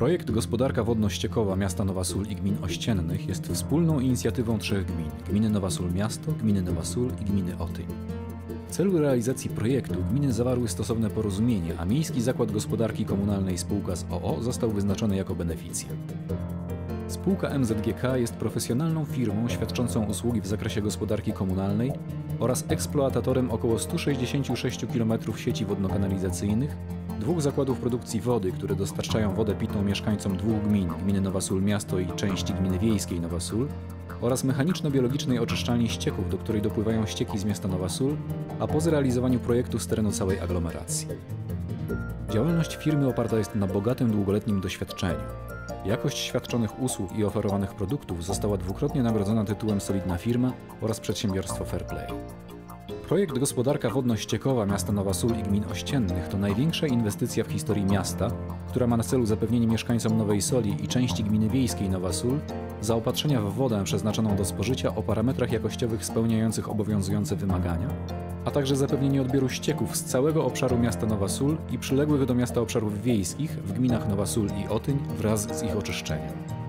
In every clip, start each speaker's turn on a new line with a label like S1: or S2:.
S1: Projekt Gospodarka Wodno-Ściekowa Miasta Nowa Sól i Gmin Ościennych jest wspólną inicjatywą trzech gmin: gminy Nowa Sól Miasto, gminy Nowa Sól i gminy Otyń. W celu realizacji projektu gminy zawarły stosowne porozumienie, a Miejski Zakład Gospodarki Komunalnej Spółka z OO został wyznaczony jako beneficjent. Spółka MZGK jest profesjonalną firmą świadczącą usługi w zakresie gospodarki komunalnej oraz eksploatatorem około 166 km sieci wodno-kanalizacyjnych, dwóch zakładów produkcji wody, które dostarczają wodę pitną mieszkańcom dwóch gmin, gminy Nowa Sól Miasto i części gminy wiejskiej Nowa Sól, oraz mechaniczno-biologicznej oczyszczalni ścieków, do której dopływają ścieki z miasta Nowa Sól, a po zrealizowaniu projektu z terenu całej aglomeracji. Działalność firmy oparta jest na bogatym długoletnim doświadczeniu. Jakość świadczonych usług i oferowanych produktów została dwukrotnie nagrodzona tytułem Solidna Firma oraz Przedsiębiorstwo Fair Play. Projekt Gospodarka Wodno-Ściekowa Miasta Nowa Sól i Gmin Ościennych to największa inwestycja w historii miasta, która ma na celu zapewnienie mieszkańcom Nowej Soli i części gminy wiejskiej Nowa Sól zaopatrzenia w wodę przeznaczoną do spożycia o parametrach jakościowych spełniających obowiązujące wymagania, a także zapewnienie odbioru ścieków z całego obszaru miasta Nowa Sól i przyległych do miasta obszarów wiejskich w gminach Nowa Sól i Otyń wraz z ich oczyszczeniem.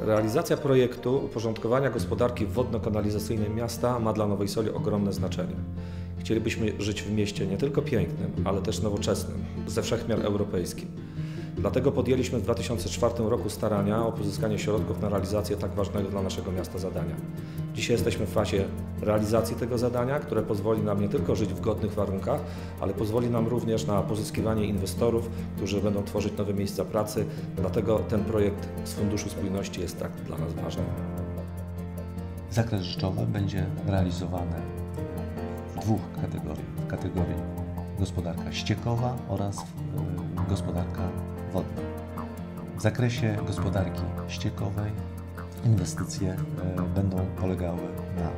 S2: Realizacja projektu uporządkowania gospodarki wodno-kanalizacyjnej miasta ma dla Nowej Soli ogromne znaczenie. Chcielibyśmy żyć w mieście nie tylko pięknym, ale też nowoczesnym, ze wszechmiar europejskim. Dlatego podjęliśmy w 2004 roku starania o pozyskanie środków na realizację tak ważnego dla naszego miasta zadania. Dzisiaj jesteśmy w fazie realizacji tego zadania, które pozwoli nam nie tylko żyć w godnych warunkach, ale pozwoli nam również na pozyskiwanie inwestorów, którzy będą tworzyć nowe miejsca pracy. Dlatego ten projekt z Funduszu Spójności jest tak dla nas ważny.
S3: Zakres rzeczowy będzie realizowany w dwóch kategoriach. W kategorii gospodarka ściekowa oraz y, gospodarka W zakresie gospodarki ściekowej inwestycje e, będą polegały na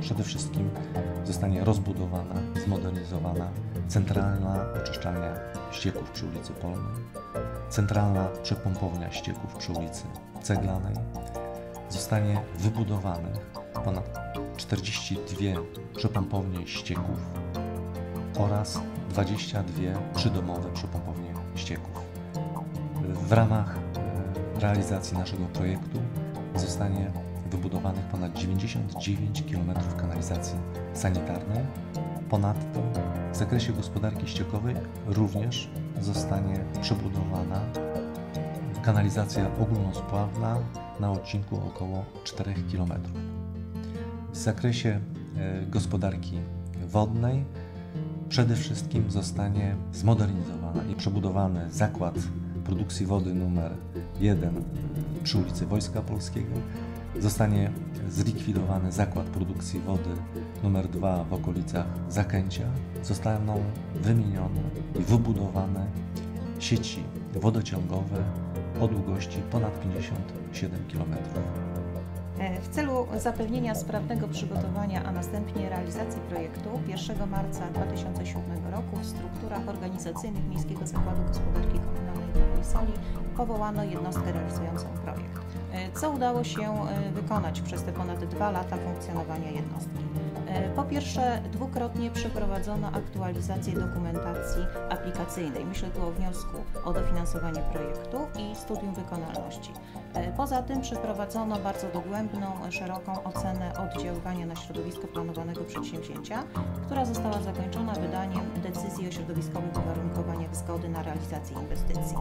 S3: przede wszystkim zostanie rozbudowana, zmodernizowana centralna oczyszczalnia ścieków przy ulicy Polnej, centralna przepompownia ścieków przy ulicy Ceglanej, zostanie wybudowanych ponad 42 przepompownie ścieków oraz 22 przydomowe przepompownie ścieków. W ramach e, realizacji naszego projektu zostanie wybudowanych ponad 99 km kanalizacji sanitarnej. Ponadto w zakresie gospodarki ściekowej również zostanie przebudowana kanalizacja ogólnospławna na odcinku około 4 km. W zakresie e, gospodarki wodnej przede wszystkim zostanie zmodernizowana i przebudowany zakład produkcji wody numer 1 przy ulicy Wojska Polskiego. Zostanie zlikwidowany zakład produkcji wody numer 2 w okolicach Zakęcia. Zostaną wymienione i wybudowane sieci wodociągowe o długości ponad 57 km.
S4: E, w celu zapewnienia sprawnego przygotowania, a następnie realizacji projektu 1 marca 2007 roku w strukturach organizacyjnych Miejskiego Zakładu Gospodarki Komunalnej w Nowej Soli powołano jednostkę realizującą projekt. E, co udało się e, wykonać przez te ponad dwa lata funkcjonowania jednostki? Po pierwsze, dwukrotnie przeprowadzono aktualizację dokumentacji aplikacyjnej. Myślę tu o wniosku o dofinansowanie projektu i studium wykonalności. Poza tym przeprowadzono bardzo dogłębną, szeroką ocenę oddziaływania na środowisko planowanego przedsięwzięcia, która została zakończona wydaniem decyzji o środowiskowych uwarunkowaniach zgody na realizację inwestycji.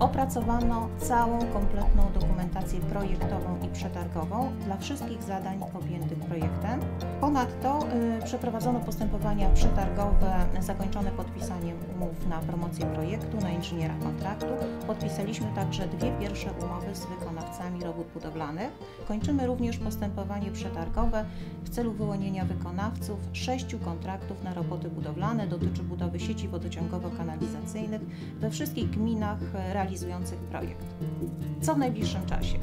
S4: Opracowano całą kompletną dokumentację projektową i przetargową dla wszystkich zadań objętych projektem. Ponadto y, przeprowadzono postępowania przetargowe zakończone podpisaniem umów na promocję projektu, na inżyniera kontraktu. Podpisaliśmy także dwie pierwsze umowy z wykonawcami robót budowlanych. Kończymy również postępowanie przetargowe w celu wyłonienia wykonawców sześciu kontraktów na roboty budowlane. Dotyczy budowy sieci wodociągowo-kanalizacyjnych we wszystkich gminach realizujących projekt. Co w najbliższym czasie?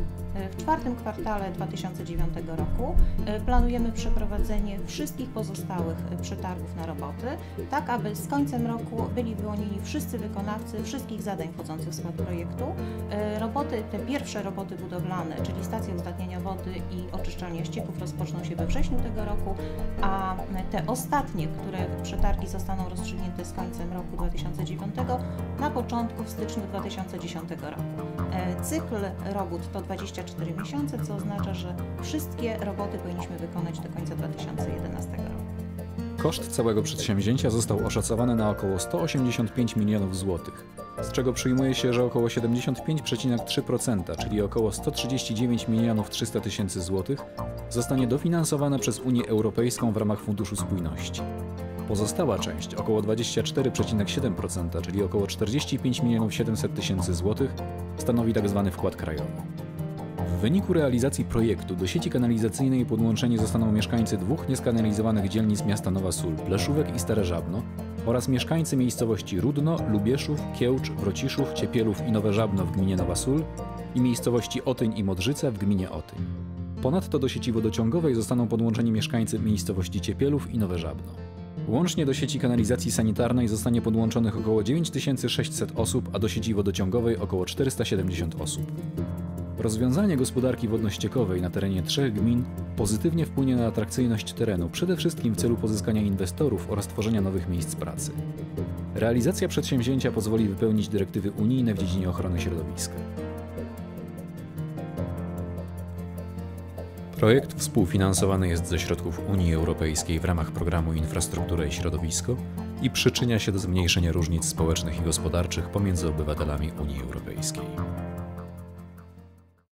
S4: W czwartym kwartale 2009 roku e, planujemy przeprowadzenie wszystkich pozostałych przetargów na roboty, tak aby z końcem roku byli wyłonieni wszyscy wykonawcy wszystkich zadań wchodzących w skład projektu. E, roboty te pierwsze roboty budowlane, czyli stacja uzdatniania wody i oczyszczalnia ścieków rozpoczną się we wrześniu tego roku, a te ostatnie, które przetargi zostaną rozstrzygnięte z końcem roku 2009 na początku w styczniu 2010 roku. E, Cykl robót to 24 miesiące, co oznacza, że wszystkie roboty powinniśmy wykonać do końca 2011 roku.
S1: Koszt całego przedsięwzięcia został oszacowany na około 185 milionów złotych, z czego przyjmuje się, że około 75,3%, czyli około 139 milionów 300 tysięcy złotych, zostanie dofinansowane przez Unię Europejską w ramach Funduszu Spójności. Pozostała część, około 24,7%, czyli około 45 milionów 700 tysięcy złotych, stanowi tzw. wkład krajowy. W wyniku realizacji projektu do sieci kanalizacyjnej podłączeni zostaną mieszkańcy dwóch nieskanalizowanych dzielnic miasta Nowa Sól, Pleszówek i Stare Żabno oraz mieszkańcy miejscowości Rudno, Lubieszów, Kiełcz, Wrociszów, Ciepielów i Nowe Żabno w gminie Nowa Sól i miejscowości Otyń i Modrzyce w gminie Otyń. Ponadto do sieci wodociągowej zostaną podłączeni mieszkańcy miejscowości Ciepielów i Nowe Żabno. Łącznie do sieci kanalizacji sanitarnej zostanie podłączonych około 9600 osób, a do sieci wodociągowej około 470 osób. Rozwiązanie gospodarki wodno-ściekowej na terenie trzech gmin pozytywnie wpłynie na atrakcyjność terenu, przede wszystkim w celu pozyskania inwestorów oraz tworzenia nowych miejsc pracy. Realizacja przedsięwzięcia pozwoli wypełnić dyrektywy unijne w dziedzinie ochrony środowiska. Projekt współfinansowany jest ze środków Unii Europejskiej w ramach programu Infrastruktura i Środowisko i przyczynia się do zmniejszenia różnic społecznych i gospodarczych pomiędzy obywatelami Unii Europejskiej.